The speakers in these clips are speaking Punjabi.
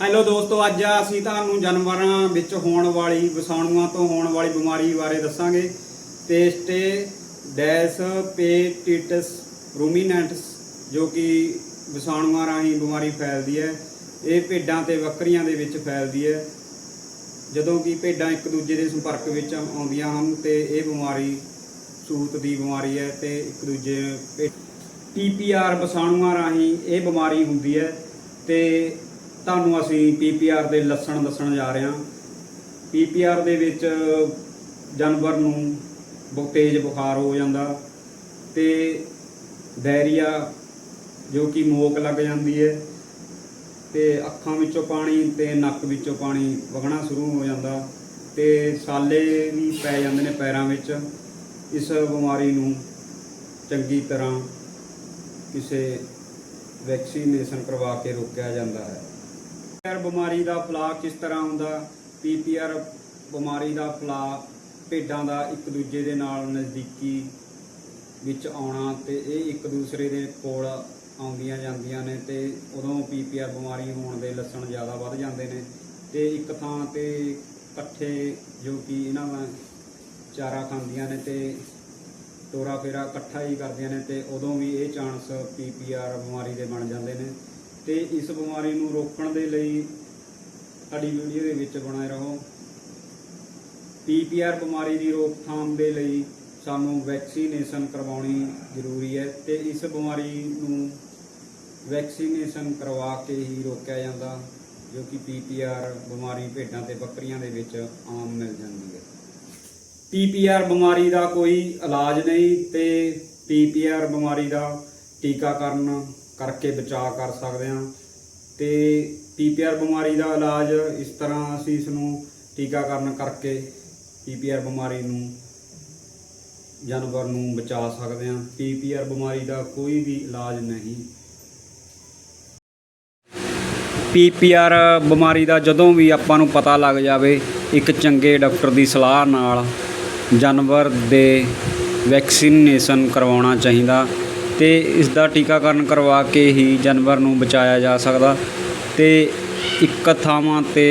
ਹੈਲੋ ਦੋਸਤੋ, ਅੱਜ ਅਸੀਂ ਤੁਹਾਨੂੰ ਜਾਨਵਰਾਂ ਵਿੱਚ ਹੋਣ ਵਾਲੀ ਵਸਾਣੂਆਂ ਤੋਂ ਹੋਣ ਵਾਲੀ ਬਿਮਾਰੀ ਬਾਰੇ ਦੱਸਾਂਗੇ। ਪੇਸਟੇ ਡੈਸ ਪੇਟਿਟਸ ਰੂਮੀਨੈਂਟਸ ਜੋ ਕਿ ਵਿਸਾਣੂਆਂ ਰਾਹੀਂ ਬਿਮਾਰੀ ਫੈਲਦੀ ਹੈ। ਇਹ ਭੇਡਾਂ ਤੇ ਬੱਕਰੀਆਂ ਦੇ ਵਿੱਚ ਫੈਲਦੀ ਹੈ। ਜਦੋਂ ਕਿ ਭੇਡਾਂ ਇੱਕ ਦੂਜੇ ਦੇ ਸੰਪਰਕ ਵਿੱਚ ਆਉਂਦੀਆਂ ਹਨ ਤੇ ਇਹ ਬਿਮਾਰੀ ਸੂਤ ਦੀ ਬਿਮਾਰੀ ਹੈ ਤੇ ਇੱਕ ਦੂਜੇ ਪੀਪੀਆਰ ਵਸਾਣੂਆਂ ਰਾਹੀਂ ਇਹ ਬਿਮਾਰੀ ਹੁੰਦੀ ਹੈ ਤੇ ਤੁਹਾਨੂੰ ਅਸੀਂ ਪੀਪੀਆਰ ਦੇ ਲੱਛਣ ਦੱਸਣ ਜਾ ਰਹੇ ਹਾਂ। ਪੀਪੀਆਰ ਦੇ ਵਿੱਚ ਜਾਨਵਰ ਨੂੰ ਬਹੁਤ ਤੇਜ਼ ਬੁਖਾਰ ਹੋ ਜਾਂਦਾ ਤੇ ਡਾਇਰੀਆ ਜੋ ਕਿ ਮੋਕ ਲੱਗ ਜਾਂਦੀ ਹੈ ਤੇ ਅੱਖਾਂ ਵਿੱਚੋਂ ਪਾਣੀ ਤੇ ਨੱਕ ਵਿੱਚੋਂ ਪਾਣੀ ਵਗਣਾ ਸ਼ੁਰੂ ਹੋ ਜਾਂਦਾ ਤੇ ਸਾਲੇ ਵੀ ਪੈ ਜਾਂਦੇ ਨੇ ਪੈਰਾਂ ਵਿੱਚ। ਇਸ ਬਿਮਾਰੀ ਨੂੰ ਚੰਗੀ ਤਰ੍ਹਾਂ ਕਿਸੇ ਵੈਕਸੀਨੇਸ਼ਨ ਕਰਵਾ ਕੇ ਰੋਕਿਆ ਜਾਂਦਾ ਹੈ। ਪੀਪੀਆਰ ਬਿਮਾਰੀ ਦਾ ਫੈਲਾਅ ਕਿਸ ਤਰ੍ਹਾਂ ਹੁੰਦਾ? ਪੀਪੀਆਰ ਬਿਮਾਰੀ ਦਾ ਫੈਲਾਅ ਭੇਡਾਂ ਦਾ ਇੱਕ ਦੂਜੇ ਦੇ ਨਾਲ ਨਜ਼ਦੀਕੀ ਵਿੱਚ ਆਉਣਾ ਤੇ ਇਹ ਇੱਕ ਦੂਸਰੇ ਦੇ ਕੋਲ ਆਉਂਦੀਆਂ ਜਾਂਦੀਆਂ ਨੇ ਤੇ ਉਦੋਂ ਪੀਪੀਆਰ ਬਿਮਾਰੀ ਹੋਣ ਦੇ ਲੱਛਣ ਜ਼ਿਆਦਾ ਵੱਧ ਜਾਂਦੇ ਨੇ। ਤੇ ਇੱਕ ਥਾਂ ਤੇ ਇਕੱਠੇ ਜੋ ਕਿ ਇਹਨਾਂ ਦਾ ਚਾਰਾ ਖਾਂਦੀਆਂ ਨੇ ਤੇ ਤੋਰਾ ਫੇਰਾ ਇਕੱਠਾ ਹੀ ਕਰਦੀਆਂ ਨੇ ਤੇ ਉਦੋਂ ਵੀ ਇਹ ਚਾਂਸ ਪੀਪੀਆਰ ਬਿਮਾਰੀ ਦੇ ਬਣ ਜਾਂਦੇ ਨੇ। ਤੇ ਇਸ ਬਿਮਾਰੀ ਨੂੰ ਰੋਕਣ ਦੇ ਲਈ ਸਾਡੀ ਵੀਡੀਓ ਦੇ ਵਿੱਚ ਬਣੇ ਰਹੋ। ਪੀਪੀਆਰ ਬਿਮਾਰੀ ਦੀ ਰੋਕਥਾਮ ਦੇ ਲਈ ਸਾਨੂੰ ਵੈਕਸੀਨੇਸ਼ਨ ਕਰਵਾਉਣੀ ਜ਼ਰੂਰੀ ਹੈ ਤੇ ਇਸ ਬਿਮਾਰੀ ਨੂੰ ਵੈਕਸੀਨੇਸ਼ਨ ਕਰਵਾ ਕੇ ਹੀ ਰੋਕਿਆ ਜਾਂਦਾ, ਜੋ ਕਿ ਪੀਪੀਆਰ ਬਿਮਾਰੀ ਭੇਡਾਂ ਤੇ ਬੱਕਰੀਆਂ ਦੇ ਵਿੱਚ ਆਮ ਮਿਲ ਜਾਂਦੀ ਹੈ। ਪੀਪੀਆਰ ਬਿਮਾਰੀ ਦਾ ਕੋਈ ਇਲਾਜ ਨਹੀਂ ਤੇ ਪੀਪੀਆਰ ਬਿਮਾਰੀ ਦਾ ਟੀਕਾਕਰਨ ਕਰਕੇ ਬਚਾਅ ਕਰ ਸਕਦੇ ਹਾਂ। ਤੇ ਪੀਪੀਆਰ ਬਿਮਾਰੀ ਦਾ ਇਲਾਜ ਇਸ ਤਰ੍ਹਾਂ ਅਸੀਂ ਇਸ ਨੂੰ ਟੀਕਾਕਰਨ ਕਰਕੇ ਪੀਪੀਆਰ ਬਿਮਾਰੀ ਨੂੰ, ਜਾਨਵਰ ਨੂੰ ਬਚਾ ਸਕਦੇ ਹਾਂ। ਪੀਪੀਆਰ ਬਿਮਾਰੀ ਦਾ ਕੋਈ ਵੀ ਇਲਾਜ ਨਹੀਂ। ਪੀਪੀਆਰ ਬਿਮਾਰੀ ਦਾ ਜਦੋਂ ਵੀ ਆਪਾਂ ਨੂੰ ਪਤਾ ਲੱਗ ਜਾਵੇ, ਇੱਕ ਚੰਗੇ ਡਾਕਟਰ ਦੀ ਸਲਾਹ ਨਾਲ ਜਾਨਵਰ ਦੇ ਵੈਕਸੀਨੇਸ਼ਨ ਕਰਵਾਉਣਾ ਚਾਹੀਦਾ। ਤੇ ਇਸ ਦਾ ਟੀਕਾਕਰਨ ਕਰਵਾ ਕੇ ਹੀ ਜਾਨਵਰ ਨੂੰ ਬਚਾਇਆ ਜਾ ਸਕਦਾ ਤੇ ਇੱਕ ਥਾਵਾਂ ਤੇ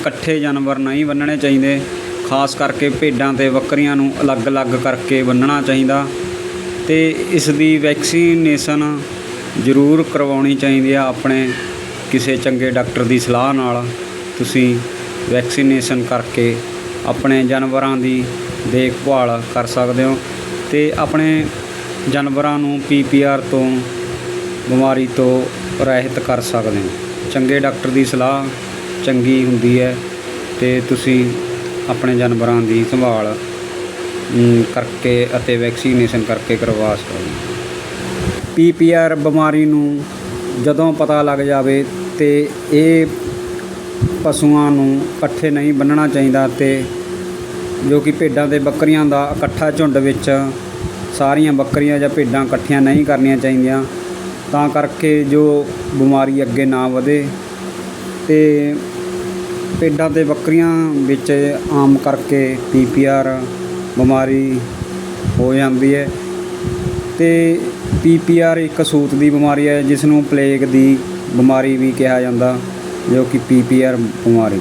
ਇਕੱਠੇ ਜਾਨਵਰ ਨਹੀਂ ਬੰਨਣੇ ਚਾਹੀਦੇ, ਖਾਸ ਕਰਕੇ ਭੇਡਾਂ ਤੇ ਬੱਕਰੀਆਂ ਨੂੰ ਅਲੱਗ-ਅਲੱਗ ਕਰਕੇ ਬੰਨਣਾ ਚਾਹੀਦਾ ਤੇ ਇਸ ਦੀ ਵੈਕਸੀਨੇਸ਼ਨ ਜ਼ਰੂਰ ਕਰਵਾਉਣੀ ਚਾਹੀਦੀ ਆ ਆਪਣੇ ਕਿਸੇ ਚੰਗੇ ਡਾਕਟਰ ਦੀ ਸਲਾਹ ਨਾਲ। ਤੁਸੀਂ ਵੈਕਸੀਨੇਸ਼ਨ ਕਰਕੇ ਆਪਣੇ ਜਾਨਵਰਾਂ ਦੀ ਦੇਖਭਾਲ ਕਰ ਸਕਦੇ ਹੋ ਤੇ ਆਪਣੇ ਜਾਨਵਰਾਂ ਨੂੰ ਪੀਪੀਆਰ ਤੋਂ ਬਿਮਾਰੀ ਤੋਂ ਰਹਿਤ ਕਰ ਸਕਦੇ ਹੋ। ਚੰਗੇ ਡਾਕਟਰ ਦੀ ਸਲਾਹ ਚੰਗੀ ਹੁੰਦੀ ਹੈ ਤੇ ਤੁਸੀਂ ਆਪਣੇ ਜਾਨਵਰਾਂ ਦੀ ਸੰਭਾਲ ਕਰਕੇ ਅਤੇ ਵੈਕਸੀਨੇਸ਼ਨ ਕਰਕੇ ਕਰਵਾ ਸਕਦੇ ਹੋ। ਪੀਪੀਆਰ ਬਿਮਾਰੀ ਨੂੰ ਜਦੋਂ ਪਤਾ ਲੱਗ ਜਾਵੇ ਤੇ ਇਹ ਪਸ਼ੂਆਂ ਨੂੰ ਇਕੱਠੇ ਨਹੀਂ ਬੰਨਣਾ ਚਾਹੀਦਾ ਤੇ ਜੋ ਕਿ ਭੇਡਾਂ ਤੇ ਬੱਕਰੀਆਂ ਦਾ ਇਕੱਠਾ ਝੁੰਡ ਵਿੱਚ ਸਾਰੀਆਂ ਬੱਕਰੀਆਂ ਜਾਂ ਭੇਡਾਂ ਇਕੱਠੀਆਂ ਨਹੀਂ ਕਰਨੀਆਂ ਚਾਹੀਦੀਆਂ। ਤਾਂ ਕਰਕੇ ਜੋ ਬਿਮਾਰੀ ਅੱਗੇ ਨਾ ਵਧੇ ਤੇ ਭੇਡਾਂ ਤੇ ਬੱਕਰੀਆਂ ਵਿੱਚ ਆਮ ਕਰਕੇ ਪੀਪੀਆਰ ਬਿਮਾਰੀ ਹੋ ਜਾਂਦੀ ਹੈ। ਤੇ ਪੀਪੀਆਰ ਇੱਕ ਸੂਤ ਦੀ ਬਿਮਾਰੀ ਹੈ ਜਿਸ ਨੂੰ ਪਲੇਗ ਦੀ ਬਿਮਾਰੀ ਵੀ ਕਿਹਾ ਜਾਂਦਾ, ਜੋ ਕਿ ਪੀਪੀਆਰ ਬਿਮਾਰੀ।